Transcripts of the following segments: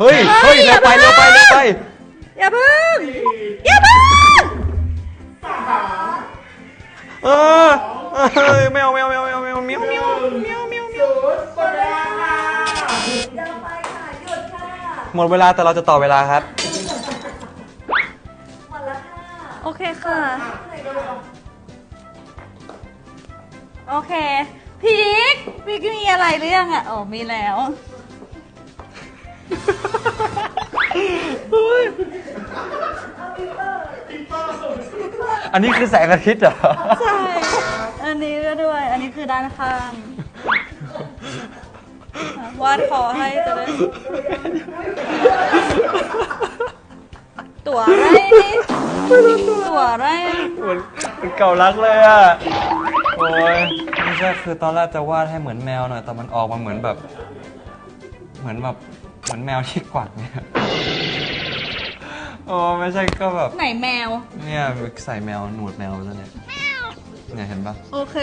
เฮ้ย เฮ้ยเร็วไปเร็วไปเร็วไป อย่าเพิ่งอย่าเพิ่งเออเออไม่เอาไม่เอาไม่เอาไม่เอาม่เมียวเมียวเมียวเมียวเมียวเดี๋วไปค่ะหยุดค่ะหมดเวลาแต่เราจะต่อเวลาครับ หมดแล้วค่ะโอเคค่ะโอเคพีคพีคมีอะไรหรือยังอะโอ้มีแล้ว อันนี้คือแสงอาทิตย์เหรอ ใช่ อันนี้ก็ด้วย อันนี้คือด้านข้าง วาดคอให้จะได้ ตัวอะไรนี่ตัวอะไรเหมือนเป็นเก่ารักเลยอะ โอ้ยไม่ใช่คือตอนแรกจะวาดให้เหมือนแมวหน่อย แต่มันออกมาเหมือนแบบ เหมือนแบบ เหมือนแมวที่กวักเนี่ยโอ้ไม่ใช่ก็แบบ ไหนแมว เนี่ยใส่แมวหนวดแมวแล้วเนี่ยเนี่ยเห็นปะโอเค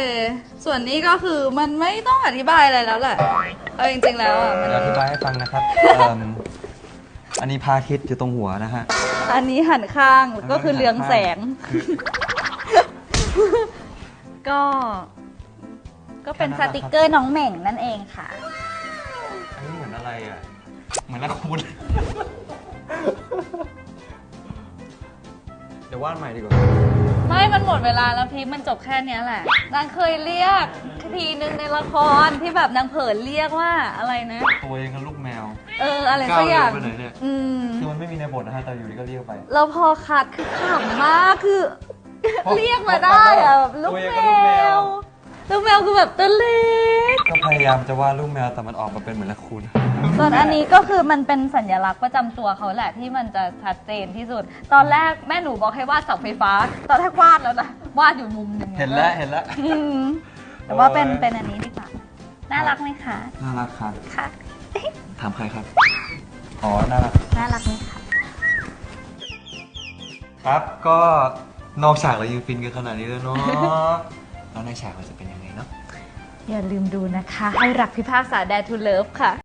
ส่วนนี้ก็คือมันไม่ต้องอธิบายอะไรแล้วแหละ เอาจริงๆแล้วอะมันเดี๋ยวอธิบายให้ฟังนะครับเอิ่มอันนี้พระอาทิตย์อยู่ตรงหัวนะฮะ อันนี้หันข้างก็คือเรืองแสง ก็ ก็เป็นสติกเกอร์น้องเหม่งนั่นเองค่ะ อันนี้เหมือนอะไรอะ เหมือนนักคุณเดี๋ยววาดใหม่ดีกว่า ไม่มันหมดเวลาแล้วพีคมันจบแค่เนี้ยแหละ นางเคยเรียกทีนึงในละครที่แบบนางเผลอเรียกว่าอะไรนะ ตัวเองกับลูกแมว เอออะไรสักอย่างก้าวเร็วไปไหนเนี่ย อืม คือมันไม่มีในบทนะฮะแต่อยู่ดีก็เรียกไป แล้วพอคัดคือขำมากคือเรียกมาได้อะแบบลูกแมว ลูกแมวคือแบบตัวเล็ก ก็พยายามจะวาดลูกแมวแต่มันออกมาเป็นเหมือนนักคุณ ส่วนอันนี้ก็คือมันเป็นสัญลักษณ์ประจำตัวเขาแหละที่มันจะชัดเจนที่สุด ตอนแรกแม่หนูบอกให้วาดเสาไฟฟ้า ตอนแรกวาดแล้วนะวาดอยู่มุมหนึ่งเห็นแล้วเห็นแล้ว อืมแต่ว่าเป็นโอ้ย เป็นอันนี้ดีกว่าน่ารักไหมคะน่ารักครับ ค่ะ ถามใครครับ อ๋อ น่ารักน่ารักไหมคะครับ ก็นอกฉากเรายังฟินกันขนาดนี้แล้วเนาะ แล้วในฉากเราจะเป็นยังไงเนาะ อย่าลืมดูนะคะ ให้รักพิพากษาแดทูเลิฟค่ะ